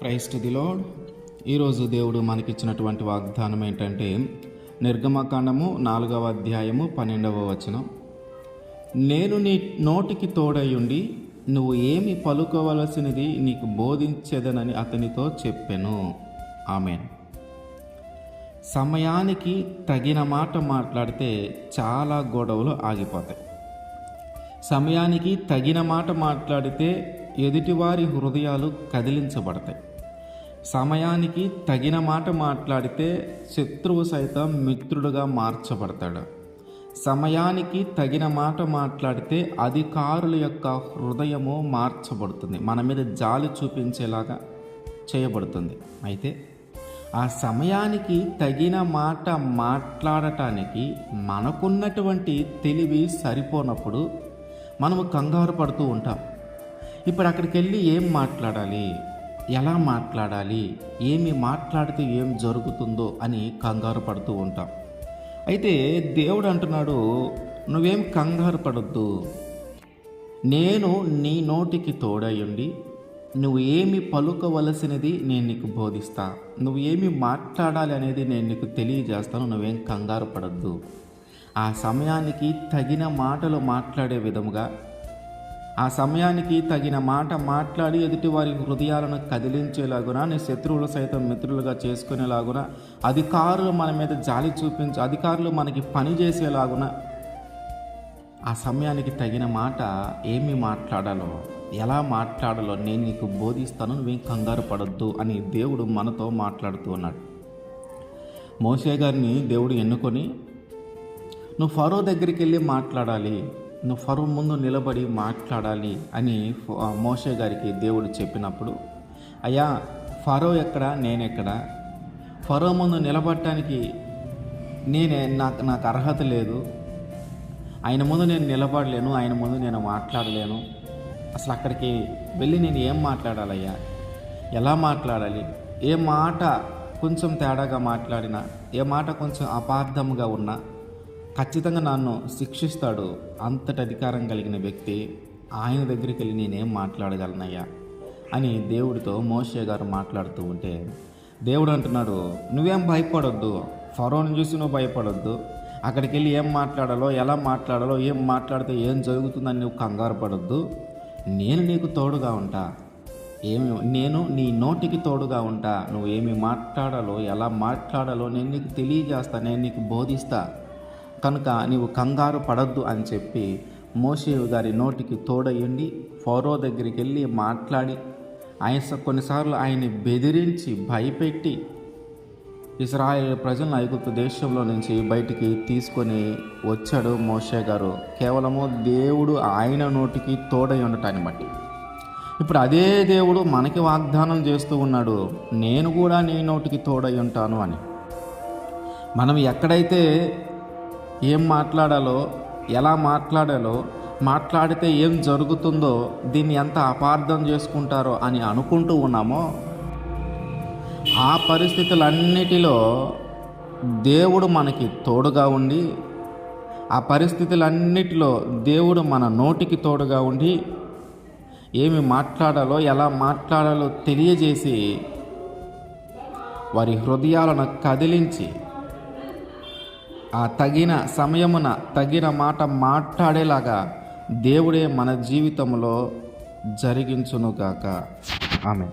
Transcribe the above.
Christ the load ఈరోజు దేవుడు మనకిచ్చినటువంటి వాగ్దానం ఏంటంటే నిర్గమకాండము నాలుగవ అధ్యాయము పన్నెండవ వచనం. నేను నీ నోటికి తోడయుండి నువ్వు ఏమి పలుకోవలసినది నీకు బోధించేదనని అతనితో చెప్పాను. ఆమె సమయానికి తగిన మాట మాట్లాడితే చాలా గొడవలు ఆగిపోతాయి. సమయానికి తగిన మాట మాట్లాడితే ఎదుటివారి హృదయాలు కదిలించబడతాయి. సమయానికి తగిన మాట మాట్లాడితే శత్రువు సైతం మిత్రుడుగా మార్చబడతాడు. సమయానికి తగిన మాట మాట్లాడితే అధికారుల యొక్క హృదయము మార్చబడుతుంది. మన మీద జాలి చూపించేలాగా చేయబడుతుంది. అయితే ఆ సమయానికి తగిన మాట మాట్లాడటానికి మనకున్నటువంటి తెలివి సరిపోనప్పుడు మనము కంగారు పడుతూ ఉంటాం. ఇప్పుడు అక్కడికి వెళ్ళి ఏం మాట్లాడాలి? ఎలా మాట్లాడాలి? ఏమి మాట్లాడితే ఏం జరుగుతుందో అని కంగారు పడుతూ ఉంటాం. అయితే దేవుడు అంటున్నాడు నువ్వేం కంగారు పడొద్దు. నేను నీ నోటికి తోడయుండి నువ్వు ఏమి పలుకవలసినది నేను నీకు బోధిస్తా. నువ్వు ఏమి మాట్లాడాలి అనేది నేను నీకు తెలియజేస్తాను. నువ్వేం కంగారు పడద్దు. ఆ సమయానికి తగిన మాటలు మాట్లాడే విధముగా ఆ సమయానికి తగిన మాట మాట్లాడి ఎదుటి వారి హృదయాలను కదిలించేలాగున నీ శత్రువులు సైతం మిత్రులుగా చేసుకునేలాగున అధికారులు మన మీద జాలి చూపించి అధికారులు మనకి పని చేసేలాగున ఆ సమయానికి తగిన మాట ఏమి మాట్లాడాలో ఎలా మాట్లాడాలో నేను నీకు బోధిస్తాను నువ్వేం కంగారు పడద్దు అని దేవుడు మనతో మాట్లాడుతూ ఉన్నాడు. మోసే గారిని దేవుడు ఎన్నుకొని నువ్వు ఫరో దగ్గరికి వెళ్ళి మాట్లాడాలి ఫరో ముందు నిలబడి మాట్లాడాలి అని మోషే గారికి దేవుడు చెప్పినప్పుడు అయ్యా ఫరో ఎక్కడ? నేనెక్కడ? ఫరో ముందు నిలబడటానికి నేనే నాకు నాకు అర్హత లేదు. ఆయన ముందు నేను నిలబడలేను ఆయన ముందు నేను మాట్లాడలేను. అసలు అక్కడికి వెళ్ళి నేను ఏం మాట్లాడాలయ్యా? ఎలా మాట్లాడాలి? ఏ మాట కొంచెం తేడాగా మాట్లాడినా ఏ మాట కొంచెం అపార్థముగా ఉన్నా ఖచ్చితంగా నన్ను శిక్షిస్తాడు. అంతటి అధికారం కలిగిన వ్యక్తి ఆయన దగ్గరికి వెళ్ళి నేనేం మాట్లాడగలనయ్యా? అని దేవుడితో మోషే గారు మాట్లాడుతూ ఉంటే దేవుడు అంటున్నాడు నువ్వేం భయపడొద్దు. ఫరోని చూసి నువ్వు భయపడొద్దు. అక్కడికి వెళ్ళి ఏం మాట్లాడాలో ఎలా మాట్లాడాలో ఏం మాట్లాడితే ఏం జరుగుతుందని నువ్వు కంగారు పడొద్దు. నేను నీకు తోడుగా ఉంటా. ఏమి నేను నీ నోటికి తోడుగా ఉంటా. నువ్వు ఏమి మాట్లాడాలో ఎలా మాట్లాడాలో నేను నీకు తెలియజేస్తా నేను నీకు బోధిస్తా. కనుక నీవు కంగారు పడద్దు అని చెప్పి మోషేవు గారి నోటికి తోడయ్యండి ఫోరో దగ్గరికి వెళ్ళి మాట్లాడి ఆయన కొన్నిసార్లు ఆయన్ని బెదిరించి భయపెట్టి ఇస్రాయల్ ప్రజలను ఐగుప్తు దేశంలో నుంచి బయటికి తీసుకొని వచ్చాడు మోషే గారు. కేవలము దేవుడు ఆయన నోటికి తోడై ఉండటాన్ని బట్టి. ఇప్పుడు అదే దేవుడు మనకి వాగ్దానం చేస్తూ ఉన్నాడు నేను కూడా నీ నోటికి తోడై ఉంటాను అని. మనం ఎక్కడైతే ఏం మాట్లాడాలో ఎలా మాట్లాడాలో మాట్లాడితే ఏం జరుగుతుందో దీన్ని ఎంత అపార్థం చేసుకుంటారో అని అనుకుంటూ ఉన్నామో ఆ పరిస్థితులన్నిటిలో దేవుడు మనకి తోడుగా ఉండి ఆ పరిస్థితులన్నిటిలో దేవుడు మన నోటికి తోడుగా ఉండి ఏమి మాట్లాడాలో ఎలా మాట్లాడాలో తెలియజేసి వారి హృదయాలను కదిలించి ఆ తగిన సమయమున తగిన మాట మాట్లాడేలాగా దేవుడే మన జీవితంలో జరిగించునుగాక. ఆమె